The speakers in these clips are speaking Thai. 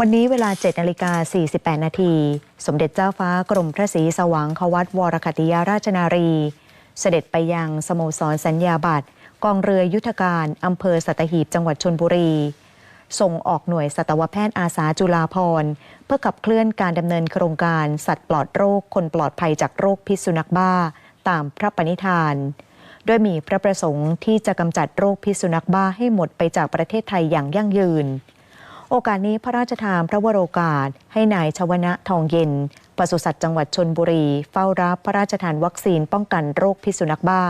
วันนี้เวลา 7นาฬิกา48 นาที สมเด็จเจ้าฟ้ากรมพระศรีสว่างควัตวรคติยาราชนารี เสด็จไปยังสโมสรสัญญาบัตรกองเรือยุทธการอำเภอสัตหีบจังหวัดชนบุรี ส่งออกหน่วยสัตวแพทย์อาสาจุฬาภรเพื่อขับเคลื่อนการดำเนินโครงการสัตว์ปลอดโรคคนปลอดภัยจากโรคพิษสุนัขบ้า ตามพระปณิธานโดยมีพระประสงค์ที่จะกำจัดโรคพิษสุนัขบ้าให้หมดไปจากประเทศไทยอย่างยั่งยืน โอกาสนี้พระราชทานพระวโรกาส ให้นายชวนะทองเย็นปศุสัตว์จังหวัดชนบุรี เฝ้ารับพระราชทานวัคซีนป้องกันโรคพิษสุนัขบ้า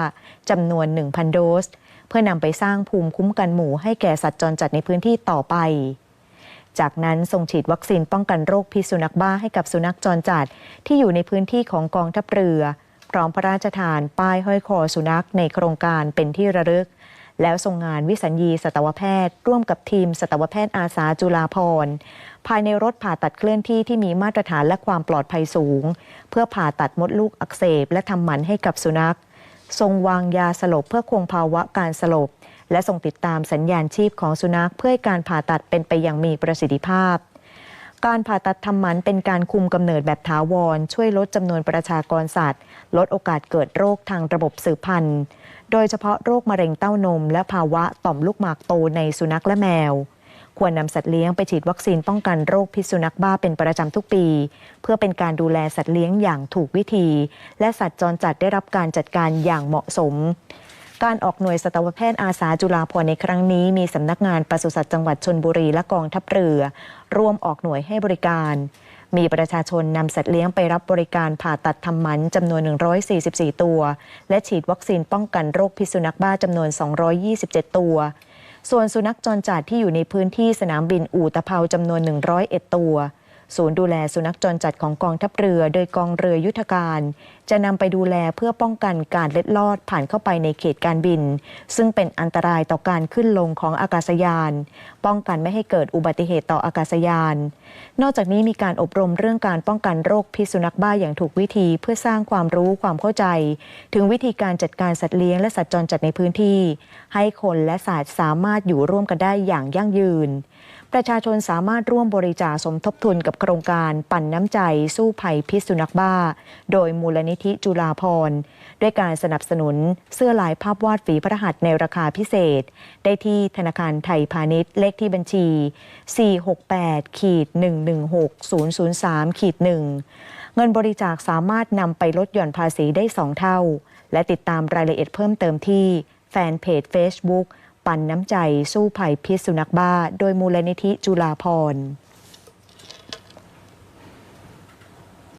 จำนวน 1,000 โดส เพื่อนำไปสร้างภูมิคุ้มกันหมู่ให้แก่สัตว์จรจัดในพื้นที่ต่อไป จากนั้นทรงฉีดวัคซีนป้องกันโรคพิษสุนัขบ้าให้กับสุนัขจรจัดที่อยู่ในพื้นที่ของกองทัพเรือ พร้อมพระราชทานป้ายห้อยคอสุนัขในโครงการเป็นที่ระลึก แล้วทรงงานวิสัญญีสัตวแพทย์ ร่วมกับทีมสัตวแพทย์อาสาจุฬาภรภายในรถผ่าตัดเคลื่อนที่ที่มีมาตรฐานและความปลอดภัยสูง เพื่อผ่าตัดมดลูกอักเสบ และทำหมันให้กับสุนัข ทรงวางยาสลบเพื่อคงภาวะการสลบ และทรงติดตามสัญญาณชีพของสุนัขเพื่อให้การผ่าตัดเป็นไปอย่างมีประสิทธิภาพ การผ่าตัดทำหมันเป็นการคุมกำเนิดแบบถาวร ช่วยลดจำนวนประชากรสัตว์ ลดโอกาสเกิดโรคทางระบบสืบพันธุ์ โดยเฉพาะโรคมะเร็งเต้านม และภาวะต่อมลูกหมากโตในสุนัขและแมว ควรนำสัตว์เลี้ยงไปฉีดวัคซีนป้องกันโรคพิษสุนัขบ้าเป็นประจำทุกปี เพื่อเป็นการดูแลสัตว์เลี้ยงอย่างถูกวิธี และสัตว์จรจัดได้รับการจัดการอย่างเหมาะสม การออกหน่วยสัตวแพทย์อาสาจุฬาภรณ์ในครั้งนี้ มีสำนักงานปศุสัตว์จังหวัดชนบุรีและกองทัพเรือ ร่วมออกหน่วยให้บริการ มีประชาชนนำสัตว์เลี้ยงไปรับบริการผ่าตัดทำหมันจำนวน 144 ตัว และฉีดวัคซีนป้องกันโรคพิษสุนัขบ้าจำนวน 227 ตัว ส่วนสุนัขจรจัดที่อยู่ในพื้นที่สนามบินอู่ตะเภาจำนวน 101 ตัว ศูนย์ดูแลสุนัขจรจัดของกองทัพเรือ โดยกองเรือยุทธการ จะนำไปดูแลเพื่อป้องกันการเล็ดลอดผ่านเข้าไปในเขตการบิน ซึ่งเป็นอันตรายต่อการขึ้นลงของอากาศยาน ป้องกันไม่ให้เกิดอุบัติเหตุต่ออากาศยาน นอกจากนี้มีการอบรมเรื่องการป้องกันโรคพิษสุนัขบ้าอย่างถูกวิธีเพื่อสร้างความรู้ความเข้าใจ ถึงวิธีการจัดการสัตว์เลี้ยงและสัตว์จรจัดในพื้นที่ ให้คนและสัตว์สามารถอยู่ร่วมกันได้อย่างยั่งยืน ประชาชนสามารถร่วมบริจาคสมทบทุนกับโครงการปั่นน้ำใจสู้ภัยพิษสุนัขบ้า โดยมูลนิธิจุฬาภรด้วยการสนับสนุนเสื้อลายภาพวาดฝีพระหัตในราคาพิเศษ ได้ที่ธนาคารไทยพาณิชย์เลขที่บัญชี 468ขีด116 003ขีด1เงินบริจาคสามารถนำไปลดหย่อนภาษีได้ 2 เท่า และติดตามรายละเอียดเพิ่มเติมที่แฟนเพจ Facebook ปันน้ำใจสู้ภัยพิษสุนัขบ้า โดยมูลนิธิจุฬาภร